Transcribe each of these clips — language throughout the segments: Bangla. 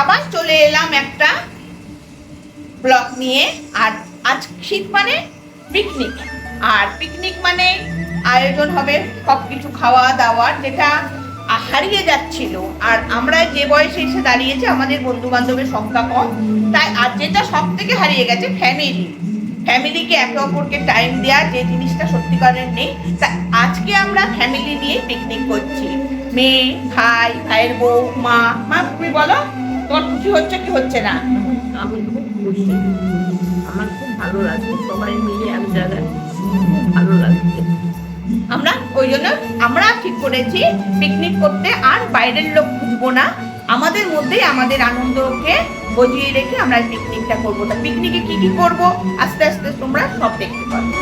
আবার চলে এলাম একটা ব্লক নিয়ে। আর আজ শীত মানে পিকনিক আর পিকনিক মানে আয়োজন হবে সব কিছু খাওয়া দাওয়ার যেটা হারিয়ে যাচ্ছিল। আর আমরা যে বয়সে এসে দাঁড়িয়েছি, আমাদের বন্ধু বান্ধবের সংখ্যা কম। তাই আর যেটা সব থেকে হারিয়ে গেছে ফ্যামিলি ফ্যামিলিকে একে অপরকে টাইম দেওয়া, যে জিনিসটা সত্যিকারের নেই তা আজকে আমরা ফ্যামিলি নিয়ে পিকনিক করছি। মেয়ে ভাই ভাইয়ের বউ মা। মা তুমি বলো তোমার খুশি হচ্ছে কি হচ্ছে না? আমি খুব খুশি। আমার খুব ভালো লাগছে। সবাই মিলে এক জায়গায় ভালো লাগছে। আমরা? ওই জন্য আমরা ঠিক করেছি পিকনিক করতে। আর বাইরের লোক খুঁজবো না। আমাদের মধ্যেই আমাদের আনন্দকে বজিয়ে রেখে আমরা পিকনিকটা করব। তা পিকনিকে কি কি করব? আস্তে আস্তে তোমরা সব দেখতে পাবে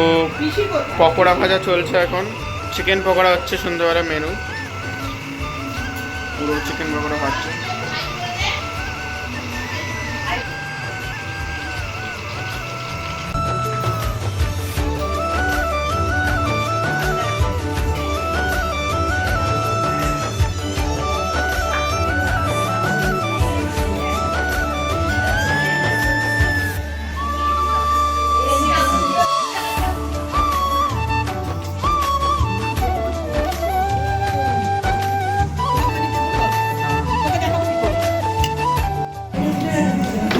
তো পকোড়া ভাজা চলছে এখন। চিকেন পকোড়া হচ্ছে সন্ধ্যাবেলা মেনু পুরো চিকেন পকোড়া ভাজছে।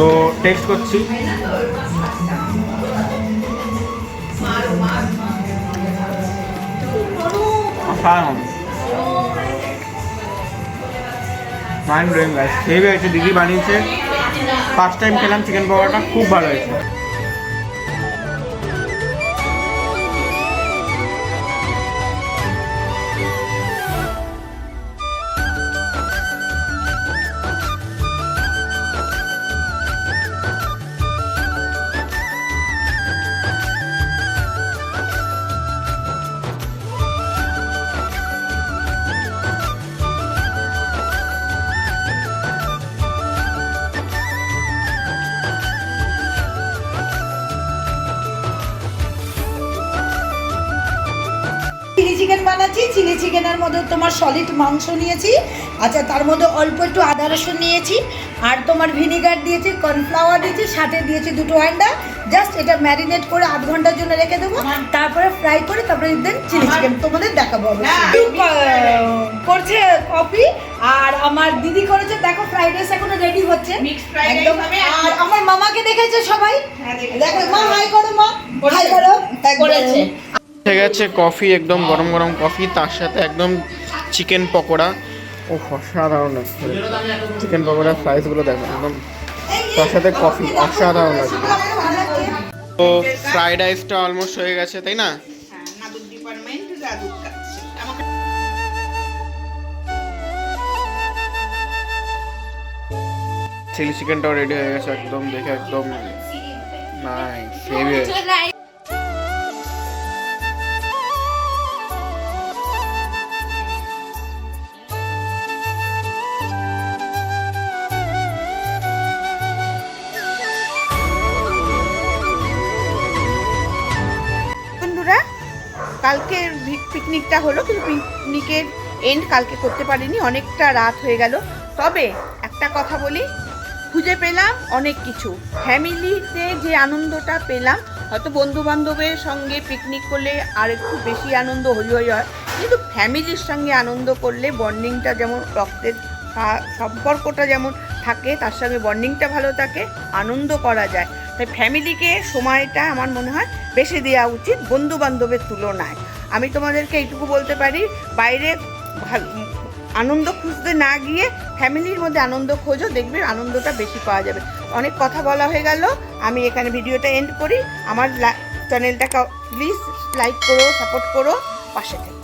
তো টেস্ট করছি। মাইন্ড হয়েছে দিদি বানিয়েছে। ফার্স্ট টাইম খেলাম চিকেন পকোড়াটা খুব ভালো হয়েছে। চিলি চিকেন বানাচ্ছি চিলি চিকেনের মধ্যে তোমার সলিড মাংস নিয়েছি। আচ্ছা তার মধ্যে অল্প একটু আদা রসুন নিয়েছি আর তোমার ভিনিগার দিয়েছি কর্নফ্লাওয়ার দিয়েছি সাথে দিয়েছি দুটো আন্ডা। জাস্ট এটা ম্যারিনেট করে আধ ঘণ্টার জন্য রেখে দেবো। তারপরে ফ্রাই করে তারপরে দেন চিলি চিকেন। তোমাদের দেখাবো। হ্যাঁ। করছে কফি আর আমার দিদি করেছে দেখো ফ্রাইড রাইস এখনও রেডি হচ্ছে। একদম। আর আমার মামাকে দেখেছে সবাই? হ্যাঁ, দেখো মা হাই করো মা। হাই করো। করেছে আছে কফি, একদম গরম গরম কফি, তার সাথে একদম চিকেন পকোড়া। ও, অসাধারণ লাগছে চিকেন পকোড়ার সাইজগুলো দেখো, একদম তার সাথে কফি, অসাধারণ লাগছে। তো ফ্রাইড রাইসটা অলমোস্ট হয়ে গেছে, তাই না? চিলি চিকেনটাও রেডি হয়ে গেছে, একদম দেখে একদম নাই কালকের ভি- পিকনিকটা হলো, কিন্তু পিকনিকের এন্ড কালকে করতে পারিনি, অনেকটা রাত হয়ে গেল। তবে একটা কথা বলি, খুঁজে পেলাম অনেক কিছু। ফ্যামিলিতে যে আনন্দটা পেলাম, হয়তো বন্ধু বান্ধবের সঙ্গে পিকনিক করলে আর একটু বেশি আনন্দ হই হই হয়, কিন্তু ফ্যামিলির সঙ্গে আনন্দ করলে বন্ডিংটা যেমন রক্তের সম্পর্কটা যেমন থাকে, তার সঙ্গে বন্ডিংটা ভালো থাকে, আনন্দ করা যায়। তাই ফ্যামিলিকে সময়টা আমার মনে হয় বেশি দেওয়া উচিত বন্ধু বান্ধবের তুলনায়। আমি তোমাদেরকে এইটুকু বলতে পারি, বাইরে আনন্দ খুঁজতে না গিয়ে ফ্যামিলির মধ্যে আনন্দ খোঁজো, দেখবে আনন্দটা বেশি পাওয়া যাবে। অনেক কথা বলা হয়ে গেল, আমি এখানে ভিডিওটা এন্ড করি। আমার চ্যানেলটাকে প্লিজ লাইক করো সাপোর্ট করো, পাশে থেকে।